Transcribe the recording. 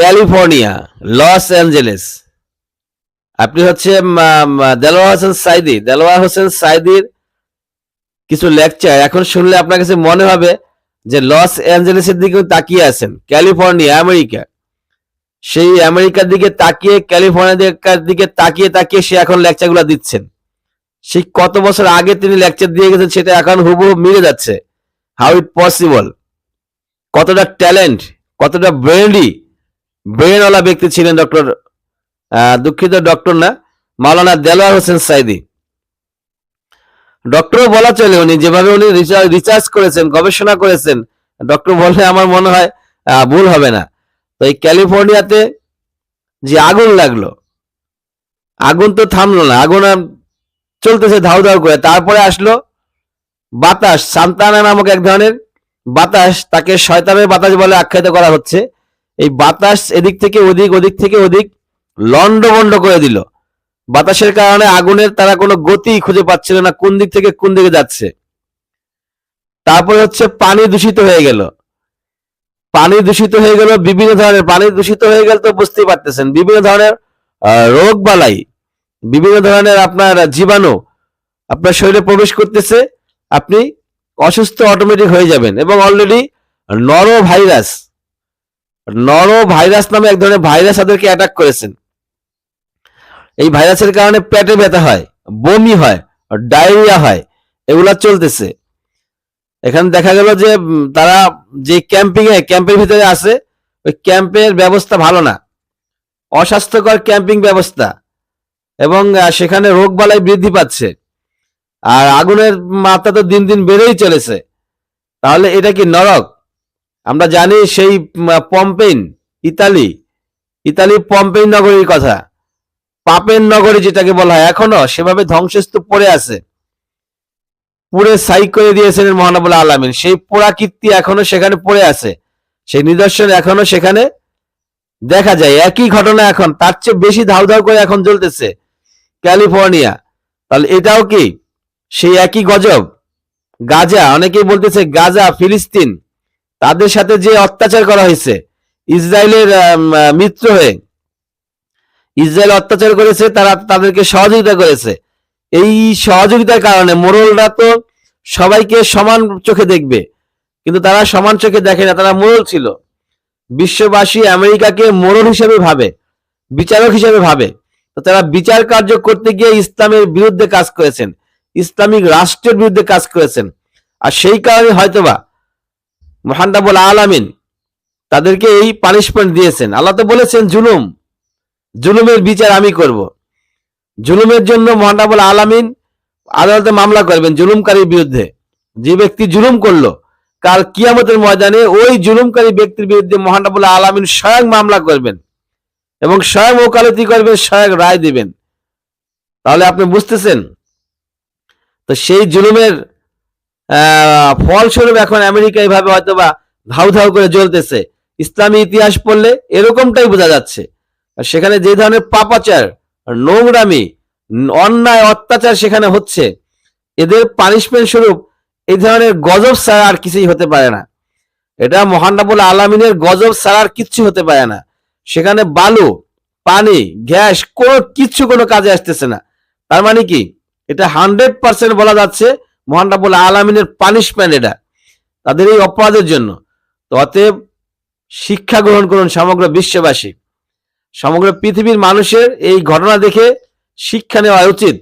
California, Los Angeles. আপনি হচ্ছে দেলোয়ার হোসেন সাইদি। দেলোয়ার হোসেন সাইদির কিছু লেকচার এখন শুনলে আপনার কাছে মনে হবে যে লস অ্যাঞ্জেলেসের দিকে তাকিয়ে আছেন। California, America. সেই আমেরিকার দিকে তাকিয়ে, ক্যালিফোর্নিয়ার দিকে তাকিয়ে তাকিয়ে সে এখন লেকচারগুলো দিচ্ছেন। সেই কত বছর আগে তিনি লেকচার দিয়ে গেছেন, সেটা এখন হুবহু মিলে যাচ্ছে। হাউ ইট পসিবল কতটা ট্যালেন্ট কতটা ব্রেনলি ব্রেনওয়ালা ব্যক্তি ছিলেন ডক্টর দুঃখিত ডক্টর না, মাওলানা দেলোয়ার হোসেন সাইদি। ডক্টর বলা চলে উনি, যেভাবে উনি রিসার্চ করেছেন, গবেষণা করেছেন, ডক্টর বললে আমার মনে হয় ভুল হবে না। তো এই ক্যালিফোর্নিয়াতে যে আগুন লাগল, আগুন তো থামলো না, আগুন চলতেছে ধাউ ধাউ করে। তারপরে আসলো বাতাস, সান্তানা নামক এক ধরনের বাতাস, তাকে শয়তানের বাতাস বলে আখ্যায়িত করা হচ্ছে। এই বাতাস এদিক থেকে ওদিক ওদিক থেকে ওদিক লন্ডভন্ড করে দিল। বাতাসের কারণে আগুনের তারা কোনো গতি খুঁজে পাচ্ছিল না, কোন দিক থেকে কোন দিকে যাচ্ছে। তারপরে হচ্ছে পানি দূষিত হয়ে গেল। পানি দূষিত হয়ে গেল বিভিন্ন ধরনের, পানি দূষিত হয়ে গেল তো বুঝতেই পারতেছেন। বিভিন্ন ধরনের রোগ বালাই, বিভিন্ন ধরনের আপনার জীবাণু আপনার শরীরে প্রবেশ করতেছে, আপনি অসুস্থ অটোমেটিক হয়ে যাবেন এবং already norovirus norovirus নামে এক ধরনের ভাইরাস তাদেরকে অ্যাটাক করেছেন। এই ভাইরাসের কারণে পেটে ব্যথা হয়, বমি হয় ডায়রিয়া হয়, এগুলা চলতেছে। এখানে দেখা গেল যে তারা যে ক্যাম্পিং এ ক্যাম্পের ভিতরে আছে, ওই ক্যাম্পের ব্যবস্থা ভালো না। অস্বাস্থ্যকর ক্যাম্পিং ব্যবস্থা। এবং সেখানে রোগ বালাই বৃদ্ধি পাচ্ছে। আর আগুনের মাত্রা তো দিন দিন বেড়েই চলেছে। তাহলে এটা কি নরক? আমরা জানি সেই পম্পেইন, ইতালি। ইতালি পম্পেইন নগরীর কথা। পাপের নগরী যেটাকে বলা হয়, এখনও সেভাবে ধ্বংসস্তূপ পড়ে আছে। পুরে সাই করে দিয়েছেন মহানবুল আলমিন। সেই পোড়াকীর্তি এখনও সেখানে পড়ে আছে। সেই নিদর্শন এখনও সেখানে দেখা যায়। একই ঘটনা এখন, তার চেয়ে বেশি ধাউ ধাউ করে এখন জ্বলতেছে ক্যালিফোর্নিয়া। তাহলে এটাও কি সেই একই গজব? গাজা, অনেকেই বলতেছে গাজা, ফিলিস্তিন। তাদের সাথে যে অত্যাচার করা হয়েছে, ইসরায়েলের মিত্র হয়ে, ইসরায়েল অত্যাচার করেছে, তারা তাদেরকে সহযোগিতা করেছে। এই সহযোগিতার কারণে মোরলরা তো সবাইকে সমান চোখে দেখবে, কিন্তু তারা সমান চোখে দেখে না, তারা মোরল ছিল। বিশ্ববাসী আমেরিকাকে মোরল হিসেবে ভাবে, বিচারক হিসেবে ভাবে। তো তারা বিচার কার্য করতে গিয়ে ইসলামের বিরুদ্ধে কাজ করেছেন, ইসলামিক রাষ্ট্রের বিরুদ্ধে কাজ করেছেন। আর সেই কারণে হয়তোবা মহান্দাবুল আলামিন তাদেরকে এই পানিশমেন্ট দিয়েছেন। আল্লাহ তো বলেছেন, জুলুম, জুলুমের বিচার আমি করব। জুলুমের জন্য মহানাবুল আলামিন আদালতে মামলা করবেন জুলুমকারীর বিরুদ্ধে। যে ব্যক্তি জুলুম করল, কাল কিয়ামতের ময়দানে ওই জুলুমকারী ব্যক্তির বিরুদ্ধে মহানাবুল আলামিন স্বয়ং মামলা করবেন এবং স্বয়ং ওকালতি করবেন, স্বয়ং রায় দিবেন। তাহলে আপনি বুঝতেছেন? তো সেই জুলুমের ফলস্বরূপ এখন আমেরিকা এইভাবে হয়তো বা ধাউ ধাউ করে জ্বলতেছে। ইসলামী ইতিহাস পড়লে এরকমটাই বোঝা যাচ্ছে। আর সেখানে যে ধরনের পাপাচার, নোংরামি, অন্যায়, অত্যাচার সেখানে হচ্ছে, এদের পানিশমেন্ট স্বরূপ এই ধরনের গজব ছাড়া আর কিছুই হতে পারে না। এটা মহানবুল আলমিনের গজব ছাড়া আর কিচ্ছু হতে পারে না। সেখানে বালু, পানি, গ্যাস কোনো কিচ্ছু কোনো কাজে আসতেছে না। তার মানে কি? এটা হান্ড্রেড পার্সেন্ট বলা যাচ্ছে মহানবুল আলমিনের পানিশমেন্ট এটা। তাদের এই অপরাধের জন্য। তো অতএব শিক্ষা গ্রহণ করুন সমগ্র বিশ্ববাসী। সমগ্র পৃথিবীর মানুষের এই ঘটনা দেখে শিক্ষা নেওয়া উচিত।